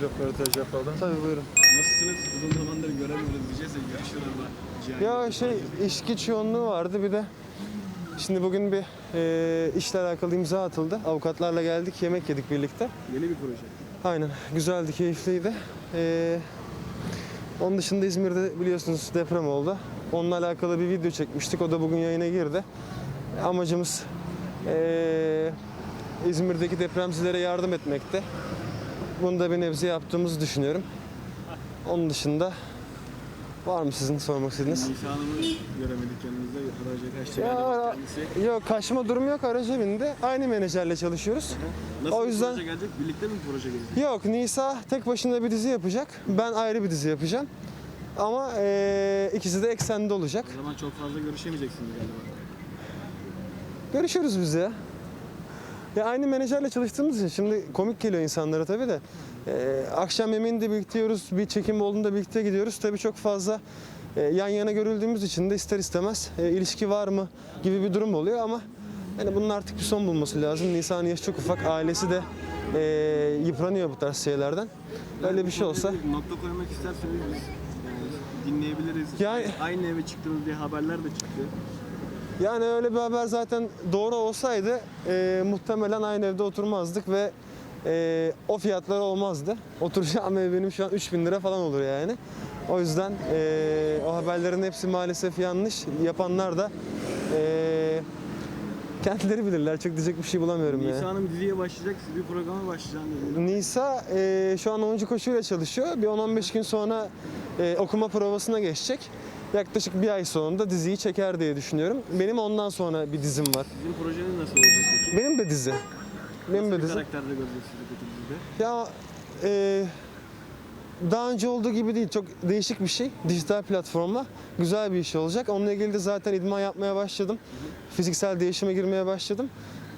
bir röportaj yapalım. Tabii buyurun. Nasılsınız? Uzun zamandır göremiyoruz diyeceğiz da. Cihan Ya şey iş güç yoğunluğu vardı bir de şimdi bugün bir e, işle alakalı imza atıldı. Avukatlarla geldik yemek yedik birlikte. Yeni bir proje. Aynen güzeldi keyifliydi. E, onun dışında İzmir'de biliyorsunuz deprem oldu. Onunla alakalı bir video çekmiştik. O da bugün yayına girdi. Amacımız e, İzmir'deki depremzilere yardım etmekte. Bunu da bir nebze yaptığımızı düşünüyorum. Onun dışında var mı sizin sormak istediğiniz? Nisa Hanım'ı göremedik yanınızda. Araca kaçtı galiba kendisi. Yok kaçma durumu yok araca bindi. Aynı menajerle çalışıyoruz. Nasıl o yüzden- proje gelecek? Birlikte mi proje gelecek? Yok Nisa tek başına bir dizi yapacak. Ben ayrı bir dizi yapacağım. Ama eee, ikisi de eksende olacak. O zaman çok fazla görüşemeyeceksiniz galiba. Görüşürüz biz ya. Ya aynı menajerle çalıştığımız için şimdi komik geliyor insanlara tabii de. Eee, akşam yemeğini de birlikte yiyoruz, bir çekim olduğunda birlikte gidiyoruz. Tabii çok fazla eee, yan yana görüldüğümüz için de ister istemez eee, ilişki var mı gibi bir durum oluyor ama hani bunun artık bir son bulması lazım. Nisan'ın yaşı çok ufak, ailesi de eee, yıpranıyor bu tarz şeylerden. Öyle bir şey olsa nokta koymak isterseniz biz yani dinleyebiliriz. Yani- Aynı eve çıktınız diye haberler de çıktı. Yani öyle bir haber zaten doğru olsaydı e, muhtemelen aynı evde oturmazdık ve e, o fiyatlar olmazdı. Oturacağım ev benim şu an 3000 lira falan olur yani. O yüzden e, o haberlerin hepsi maalesef yanlış. Yapanlar da e, kendileri bilirler. Çok diyecek bir şey bulamıyorum Nisa ya. Hanım diziye başlayacak, siz bir programa başlayacaksınız. Nisa e, şu an oyuncu koşuyla çalışıyor. Bir 10-15 gün sonra e, okuma provasına geçecek. Yaklaşık bir ay sonunda diziyi çeker diye düşünüyorum. Benim ondan sonra bir dizim var. Sizin projeniz nasıl olacak peki? Benim de dizi. Benim Nasıl de bir dizi. karakterde göreceğiz sizi peki dizide? Ya e, daha önce olduğu gibi değil. Çok değişik bir şey. Dijital platformla. Güzel bir iş olacak. Onunla ilgili de zaten idman yapmaya başladım. Fiziksel değişime girmeye başladım.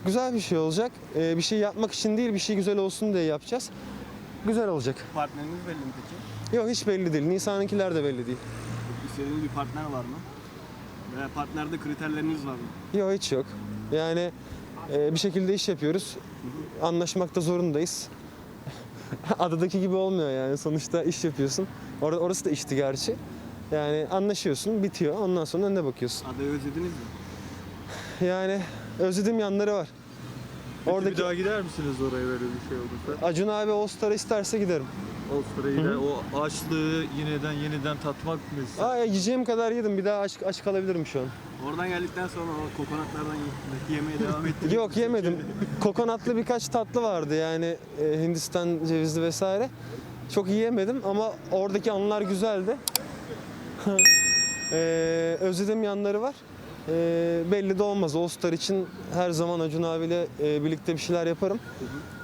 Güzel bir şey olacak. E, bir şey yapmak için değil, bir şey güzel olsun diye yapacağız. Güzel olacak. Partneriniz belli mi peki? Yok hiç belli değil. Nisan'ınkiler de belli değil. İstediğiniz bir partner var mı? Veya partnerde kriterleriniz var mı? Yok hiç yok. Yani e, bir şekilde iş yapıyoruz. Anlaşmakta zorundayız. Adadaki gibi olmuyor yani. Sonuçta iş yapıyorsun. Or orası da işti gerçi. Yani anlaşıyorsun, bitiyor. Ondan sonra önüne bakıyorsun. Adayı özlediniz mi? Yani özlediğim yanları var. Peki Oradaki bir daha gider misiniz oraya böyle bir şey olursa? Acun abi o starı isterse giderim. Avustralya'da o açlığı yeniden yeniden tatmak mı ister? Aa, yiyeceğim kadar yedim. Bir daha aç, aç kalabilirim şu an. Oradan geldikten sonra o kokonatlardan ye- yemeye devam ettiniz. Yok yemedim. Kokonatlı birkaç tatlı vardı yani e, Hindistan cevizli vesaire. Çok yiyemedim ama oradaki anılar güzeldi. e, özlediğim yanları var. E, belli de olmaz. All Star için her zaman Acun abiyle e, birlikte bir şeyler yaparım.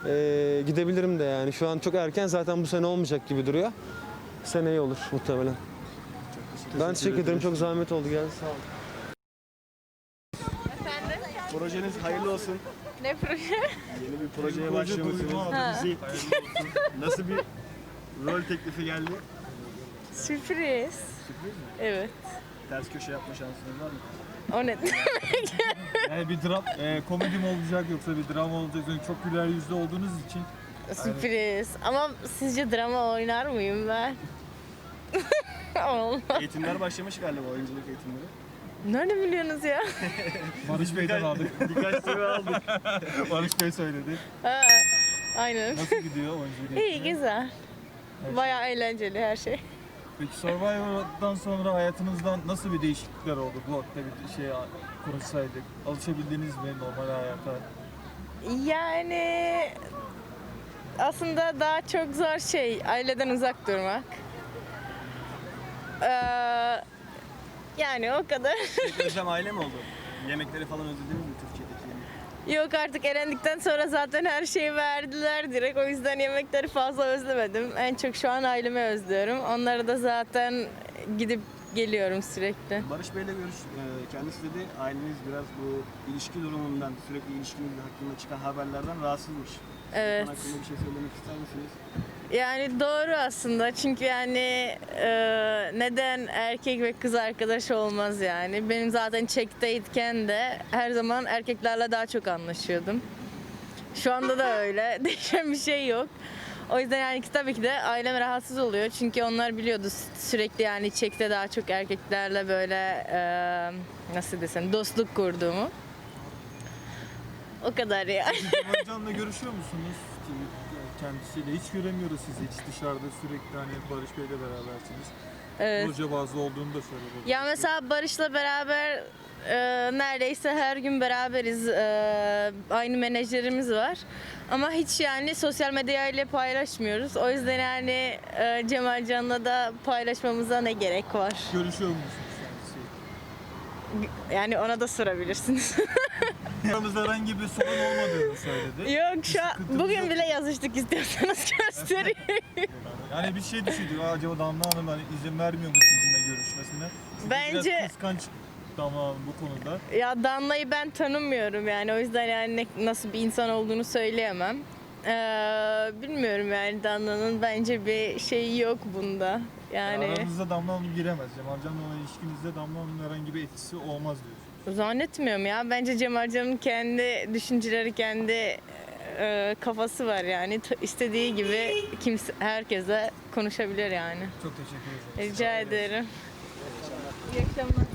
E, gidebilirim de yani. Şu an çok erken zaten bu sene olmayacak gibi duruyor. Seneye olur muhtemelen. Ben teşekkür ederim. Çok zahmet oldu. Geldi sağ olun. Projeniz hayırlı olsun. Ne proje? Yeni bir projeye başlıyorsunuz. Nasıl bir rol teklifi geldi? Sürpriz. Evet. Ters köşe yapma şansınız var mı? O ne? Yani bir dram, e, komedi mi olacak yoksa bir drama olacak? Yani çok güler yüzlü olduğunuz için Sürpriz. Ama sizce drama oynar mıyım ben? Olmaz. Eğitimler başlamış galiba oyunculuk eğitimleri. Nerede biliyorsunuz ya? Barış Bey'den aldık. Birkaç soru aldık. Barış Bey söyledi. Ha, aynen. Nasıl gidiyor oyunculuk İyi güzel. Bayağı eğlenceli her şey. Peki Survivor'dan sonra hayatınızdan nasıl bir değişiklikler oldu? Bu hakta bir şey konuşsaydık. Alışabildiniz mi normal hayata? Yani aslında daha çok zor şey aileden uzak durmak. Ee, yani o kadar. Özlem aile mi oldu? Yemekleri falan özlediniz mi yemek? Yok artık elendikten sonra zaten her şeyi verdiler direkt. O yüzden yemekleri fazla özlemedim. En çok şu an ailemi özlüyorum. Onlara da zaten gidip geliyorum sürekli. Barış Bey'le görüş, e, kendisi dedi aileniz biraz bu ilişki durumundan, sürekli ilişkiniz hakkında çıkan haberlerden rahatsızmış. Evet. Bunun hakkında bir şey söylemek ister misiniz? Yani doğru aslında çünkü yani e, neden erkek ve kız arkadaş olmaz yani. Benim zaten çekteyken de her zaman erkeklerle daha çok anlaşıyordum. Şu anda da öyle. Değişen bir şey yok. O yüzden yani ki tabii ki de ailem rahatsız oluyor. Çünkü onlar biliyordu sürekli yani çekte daha çok erkeklerle böyle e, nasıl desem dostluk kurduğumu. O kadar ya. Cemal Can'la görüşüyor musunuz? Kendisiyle hiç göremiyoruz sizi hiç dışarıda sürekli hani Barış Bey'le berabersiniz. Evet. Proje bazlı olduğunu da söyledi. Ya mesela Barış'la beraber e, neredeyse her gün beraberiz. E, aynı menajerimiz var. Ama hiç yani sosyal medya ile paylaşmıyoruz. O yüzden yani e, Cemal Can'la da paylaşmamıza ne gerek var? Görüşüyor musunuz kendisiyle? Yani ona da sorabilirsiniz. Aramızda herhangi bir sorun olmadığını söyledi. Yok şu an, bugün bile yazıştık istiyorsanız göstereyim. Yani bir şey düşündük. Aa, Acaba Damla Hanım hani izin vermiyor mu sizinle görüşmesine? Çünkü Bence- biraz kıskanç Damla Hanım bu konuda. ya Danla'yı ben tanımıyorum yani o yüzden yani ne- nasıl bir insan olduğunu söyleyemem. Ee, bilmiyorum yani Danla'nın bence bir şeyi yok bunda. Yani Aranızda Damla Hanım giremez. Cemal Can'la olan ilişkinizde Damla Hanım'ın herhangi bir etkisi olmaz diyorsunuz. Zannetmiyorum ya. Bence Cemal Can'ın kendi düşünceleri, kendi e, kafası var yani. T- istediği gibi kimse herkese konuşabilir yani. Çok teşekkür ederim. Rica ederim. İyi akşamlar.